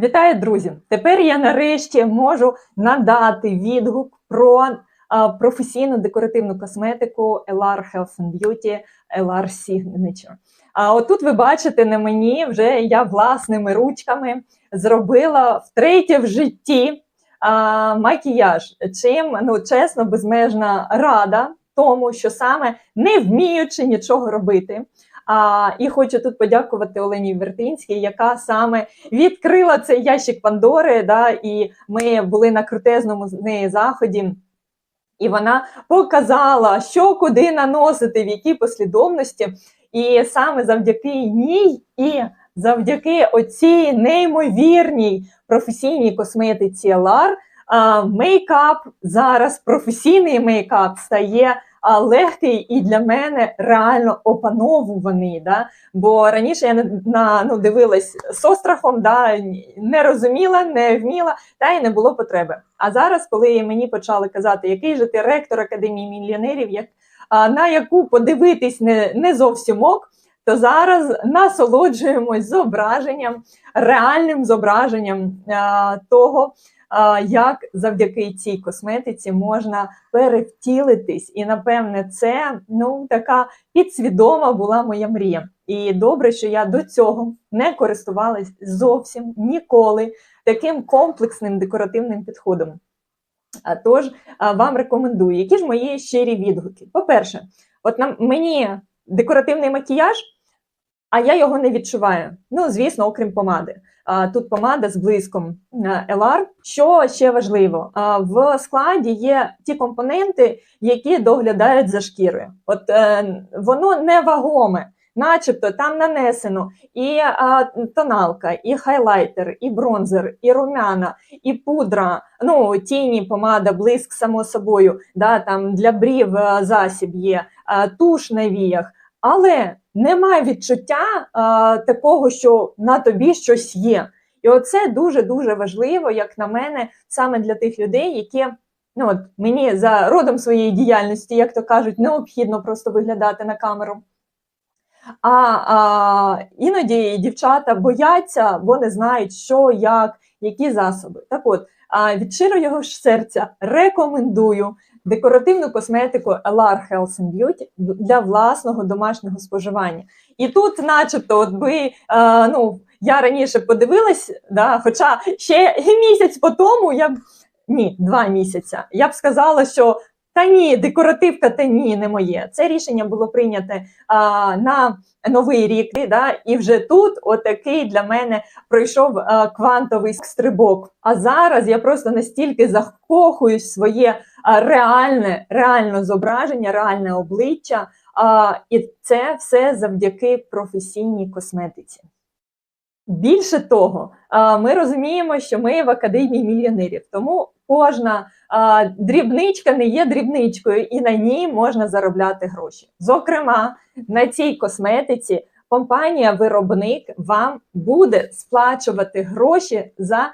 Вітаю, друзі! Тепер я нарешті можу надати відгук про професійну декоративну косметику LR Health and Beauty LR Signature. А отут ви бачите на мені вже я власними ручками зробила втретє в житті а, макіяж. Чим ну чесно, безмежна рада тому, що саме не вміючи нічого робити. А, і хочу тут подякувати Олені Вертинській, яка саме відкрила цей ящик Пандори. Да, і ми були на крутезному з неї заході. І вона показала, що куди наносити, в якій послідовності. І саме завдяки ній і завдяки оцій неймовірній професійній косметиці а, мейкап зараз професійний мейкап стає легкий і для мене реально опановуваний. Да? Бо раніше я на, ну, дивилась з острахом, да, не розуміла, не вміла, та й не було потреби. А зараз, коли мені почали казати, який же ти ректор академії мільйонерів, як, на яку подивитись не, не зовсім ок, то зараз насолоджуємось зображенням, реальним зображенням а, того як завдяки цій косметиці можна перевтілитись. І напевне, це ну така підсвідома була моя мрія. І добре, що я до цього не користувалась зовсім ніколи таким комплексним декоративним підходом. Тож вам рекомендую, які ж мої щирі відгуки. По-перше, от на мені декоративний макіяж, а я його не відчуваю. Ну, звісно, окрім помади. Тут помада з блиском е, LR. Що ще важливо, в складі є ті компоненти, які доглядають за шкірою. От е, воно не вагоме, начебто там нанесено і а, тоналка, і хайлайтер, і бронзер, і румяна, і пудра. Ну, тіні, помада, блиск, само собою. Да, Там для брів е, засіб є, а, туш на віях. Але немає відчуття а, такого, що на тобі щось є. І оце дуже-дуже важливо, як на мене, саме для тих людей, які ну от мені за родом своєї діяльності, як то кажуть, необхідно просто виглядати на камеру. А, а іноді дівчата бояться, бо не знають, що, як, які засоби. Так от, а, від щирого серця рекомендую декоративну косметику LR Health and Beauty для власного домашнього споживання. І тут, начебто, от би, е, ну, я раніше подивилась, да, хоча ще місяць по тому я б ні, два місяці. Я б сказала, що та ні, декоративка, та ні, не моє. Це рішення було прийняте а, на новий рік. Да, І вже тут отакий для мене пройшов а, квантовий стрибок. А зараз я просто настільки закохуюсь в своє а, реальне, реальне зображення, реальне обличчя. А, І це все завдяки професійній косметиці. Більше того, ми розуміємо, що ми в академії мільйонерів, тому кожна дрібничка не є дрібничкою, і на ній можна заробляти гроші. Зокрема, на цій косметиці компанія-виробник вам буде сплачувати гроші за.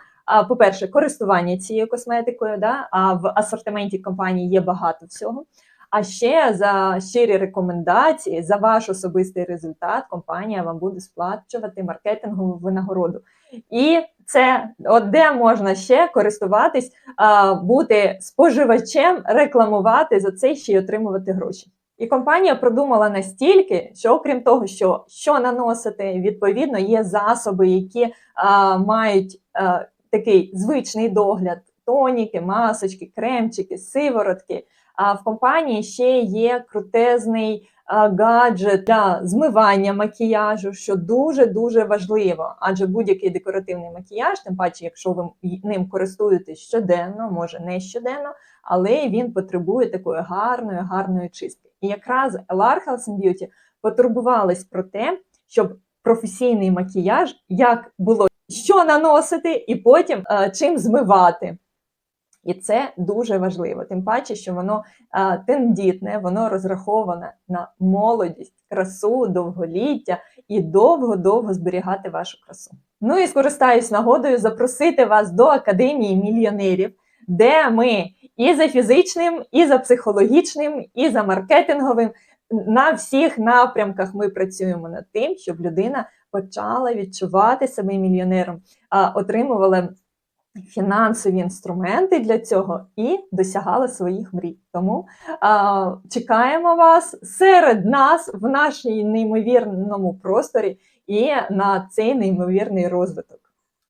По-перше, користування цією косметикою, да, а в асортименті компанії є багато всього. А ще за щирі рекомендації, за ваш особистий результат, компанія вам буде сплачувати маркетингову винагороду. І це от де можна ще користуватись, бути споживачем, рекламувати за це ще й отримувати гроші. І компанія продумала настільки, що окрім того, що що наносити, відповідно є засоби, які а, мають а, такий звичний догляд: тоніки, масочки, кремчики, сиворотки. А в компанії ще є крутезний гаджет для змивання макіяжу, що дуже дуже важливо, адже будь-який декоративний макіяж, тим паче, якщо ви ним користуєтесь щоденно, може не щоденно, але він потребує такої гарної, гарної чистки. І якраз LR Health and Beauty потурбувались про те, щоб професійний макіяж як було що наносити, і потім чим змивати. І це дуже важливо. Тим паче, що воно тендітне, воно розраховане на молодість, красу, довголіття і довго-довго зберігати вашу красу. Ну і скористаюсь нагодою запросити вас до Академії мільйонерів, де ми і за фізичним, і за психологічним, і за маркетинговим на всіх напрямках ми працюємо над тим, щоб людина почала відчувати себе мільйонером, отримувала фінансові інструменти для цього і досягали своїх мрій. Тому а, чекаємо вас серед нас в нашій неймовірному просторі і на цей неймовірний розвиток.